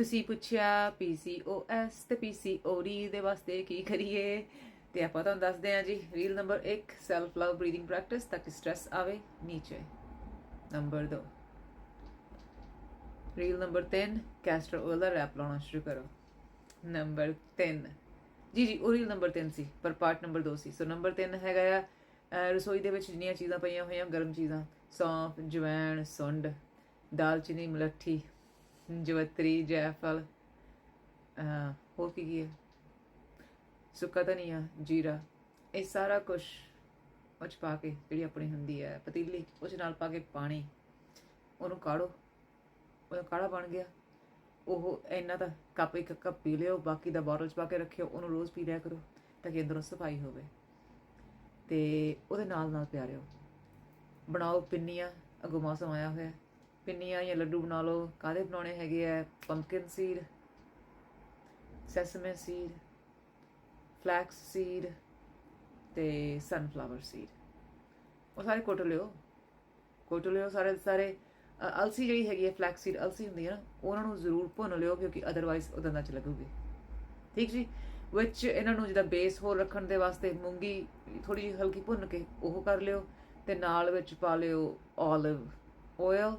ਤੁਸੀਂ ਪੁੱਛਿਆ PCOS ਤੇ PCOD ਦੇ ਵਾਸਤੇ ਕੀ ਕਰੀਏ? ਤੇ ਆਪਾਂ ਤੁਹਾਨੂੰ ਦੱਸਦੇ ਹਾਂ ਜੀ reel number 1 self love breathing practice ਤਾਂ ਕਿ ਸਟ्रेस ਆਵੇ ਨੀਚੇ। Number 2 reel number 3 castor oil ਦਾ ਰੈਪ ਲਾਉਣਾ ਸ਼ੁਰੂ ਕਰੋ। ਨੰਬਰ 3 ਜੀ ਜੀ, ਉਹ ਰੀਲ ਨੰਬਰ 3 ਸੀ, ਪਰ ਪਾਰਟ ਨੰਬਰ 2 ਸੀ। ਸੋ ਨੰਬਰ 3 ਹੈਗਾ ਆ ਰਸੋਈ ਦੇ ਵਿੱਚ ਜਿੰਨੀਆਂ ਚੀਜ਼ਾਂ ਪਈਆਂ ਹੋਈਆਂ, ਗਰਮ ਚੀਜ਼ਾਂ, ਸੌਂਫ, ਜਵੈਣ, ਸੁੰਡ, ਦਾਲਚੀਨੀ, ਮਲੱਠੀ। ਜਵਤਰੀ ਜੈਫਲ uh, ਹੋਰ ਕੀ ਕੀ ਹੈ? ਸੁੱਕਾ ਧਨੀਆ ਜੀਰਾ ਇਹ ਸਾਰਾ ਕੁਝ ਉਹ 'ਚ ਪਾ ਕੇ ਜਿਹੜੀ ਆਪਣੀ ਹੁੰਦੀ ਹੈ, ਪਤੀਲੀ ਉਸ ਨਾਲ ਪਾ ਕੇ ਪਾਣੀ, ਉਹਨੂੰ ਕਾੜੋ। ਉਹਦਾ ਕਾੜਾ ਬਣ ਗਿਆ। ਉਹ ਇੰਨਾ ਦਾ ਕੱਪ ਇੱਕ ਕੱਪ ਪੀ ਲਿਓ, ਬਾਕੀ ਦਾ ਬੋਟਲ 'ਚ ਪਾ ਕੇ ਰੱਖਿਓ, ਉਹਨੂੰ ਰੋਜ਼ ਪੀ ਲਿਆ ਕਰੋ, ਤਾਂ ਕਿ ਅੰਦਰੋਂ ਸਫ਼ਾਈ ਹੋਵੇ। ਤੇ ਉਹਦੇ ਨਾਲ ਨਾਲ ਪਿਆਰਿਓ। ਬਣਾਓ ਪਿੰਨੀਆਂ, ਅੱਗੋਂ ਮੌਸਮ ਆਇਆ ਹੋਇਆ। ਪਿੰਨੀਆਂ ਜਾਂ ਲੱਡੂ ਬਣਾ ਲਓ ਕਾਦੇ ਬਣਾਉਣੇ ਹੈਗੇ ਆ? Pumpkin seed sesame seed flax seed ਤੇ ਸਨਫਲਾਵਰ ਸੀਡ ਉਹ ਸਾਰੇ ਕੁੱਟ ਲਿਓ। ਕੁੱਟ ਲਿਓ ਸਾਰੇ ਸਾਰੇ। ਅ, ਅਲਸੀ ਜਿਹੜੀ ਹੈਗੀ ਹੈ ਫਲੈਕਸ ਸੀਡ ਅਲਸੀ ਹੁੰਦੀ ਹੈ ਨਾ ਉਹਨਾਂ ਨੂੰ ਜ਼ਰੂਰ ਭੁੰਨ ਲਿਓ ਕਿਉਂਕਿ ਅਦਰਵਾਈਜ਼ ਉਹ ਦੰਦਾਂ 'ਚ ਲੱਗੂਗੀ ਠੀਕ ਜੀ? ਵਿੱਚ ਇਹਨਾਂ ਨੂੰ ਜਿਹਦਾ ਬੇਸ ਹੋਰ ਰੱਖਣ ਦੇ ਵਾਸਤੇ ਮੂੰਗੀ ਥੋੜੀ ਜਿਹੀ ਹਲਕੀ ਭੁੰਨ ਕੇ ਉਹ ਕਰ ਲਿਓ ਤੇ ਨਾਲ ਵਿੱਚ ਪਾ ਲਿਓ 올ਿਵ ਆਇਲ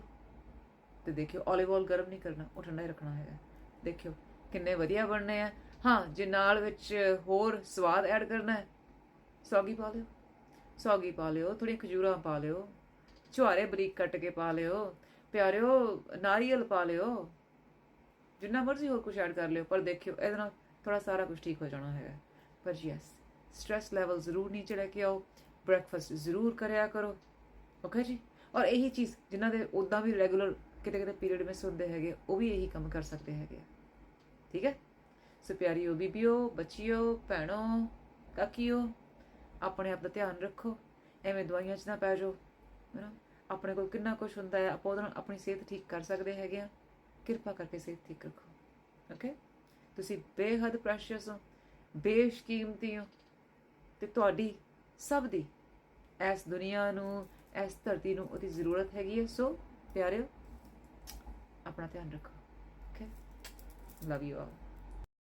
ਤੇ ਦੇਖਿਓ 올ਿਵ ਆਇਲ ਗਰਮ ਨਹੀਂ ਕਰਨਾ, ਉਹ ਠੰਡਾ ਹੀ ਰੱਖਣਾ ਹੈਗਾ। ਦੇਖਿਓ, ਕਿੰਨੇ ਵਧੀਆ ਬਣਨੇ ਆ। ਹਾਂ, ਜੇ ਨਾਲ ਵਿੱਚ ਹੋਰ ਸਵਾਦ ਐਡ ਕਰਨਾ ਹੈ, ਸੌਗੀ ਪਾ ਲਿਓ। ਸੌਗੀ ਪਾ ਲਿਓ ਥੋੜੀ ਖਜੂਰਾਂ ਪਾ ਲਿਓ ਛੁਹਾਰੇ ਬਰੀਕ ਕੱਟ ਕੇ ਪਾ ਲਿਓ, ਪਿਆਰਿਓ ਨਾਰੀਅਲ ਪਾ ਲਿਓ, ਜਿੰਨਾ ਮਰਜ਼ੀ ਹੋਰ ਕੁਝ ਐਡ ਕਰ ਲਿਓ, ਪਰ ਦੇਖਿਓ, ਇਹਦੇ ਨਾਲ ਥੋੜਾ ਸਾਰਾ ਕੁਝ ਠੀਕ ਹੋ ਜਾਣਾ ਹੈਗਾ। ਪਰ ਜੀ ਯੈਸ ਸਟ्रेस ਲੈਵਲ ਜ਼ਰੂਰ ਨੀਚੇ ਲੈ ਕੇ ਆਓ ਬ੍ਰੈਕਫਾਸਟ ਜ਼ਰੂਰ ਕਰਿਆ ਕਰੋ ਓਕੇ ਜੀ? ਔਰ ਇਹੀ ਚੀਜ਼, ਜਿਨ੍ਹਾਂ ਦੇ ਉਦਾਂ ਵੀ ਰੈਗੂਲਰ ਕਿਤੇ ਕਿਤੇ ਪੀਰੀਅਡ ਮਿਸ ਹੁੰਦੇ ਹੈਗੇ, ਉਹ ਵੀ ਇਹੀ ਕੰਮ ਕਰ ਸਕਦੇ ਹੈਗੇ ਆ। ਠੀਕ ਹੈ? ਸੋ ਪਿਆਰੀਓ ਬੀਬੀਓ, ਬੱਚਿਓ, ਭੈਣੋ, ਕਾਕੀਓ, ਆਪਣੇ ਆਪ ਦਾ ਧਿਆਨ ਰੱਖੋ, ਐਵੇਂ ਦਵਾਈਆਂ 'ਚ ਨਾ ਪੈ ਜਾਓ, ਹੈਨਾ? ਆਪਣੇ ਕੋਲ ਕਿੰਨਾ ਕੁਝ ਹੁੰਦਾ ਹੈ, ਆਪਾਂ ਉਹਦੇ ਨਾਲ ਆਪਣੀ ਸਿਹਤ ਠੀਕ ਕਰ ਸਕਦੇ ਹੈਗੇ ਆ। ਕਿਰਪਾ ਕਰਕੇ ਸਿਹਤ ਠੀਕ ਰੱਖੋ ਓਕੇ ਤੁਸੀਂ ਬੇਹੱਦ ਪ੍ਰੈਸ਼ੀਅਸ ਹੋ, ਬੇਸ਼ਕੀਮਤੀ ਹੋ, ਤੇ ਤੁਹਾਡੀ ਸਭ ਦੀ ਇਸ ਦੁਨੀਆ ਨੂੰ, ਇਸ ਧਰਤੀ ਨੂੰ ਉਹਦੀ ਜ਼ਰੂਰਤ ਹੈਗੀ ਹੈ। ਸੋ ਪਿਆਰਿਓ ਆਪਣਾ ਧਿਆਨ ਰੱਖੋ ਓਕੇ ਲਵ ਯੂ ਆਲ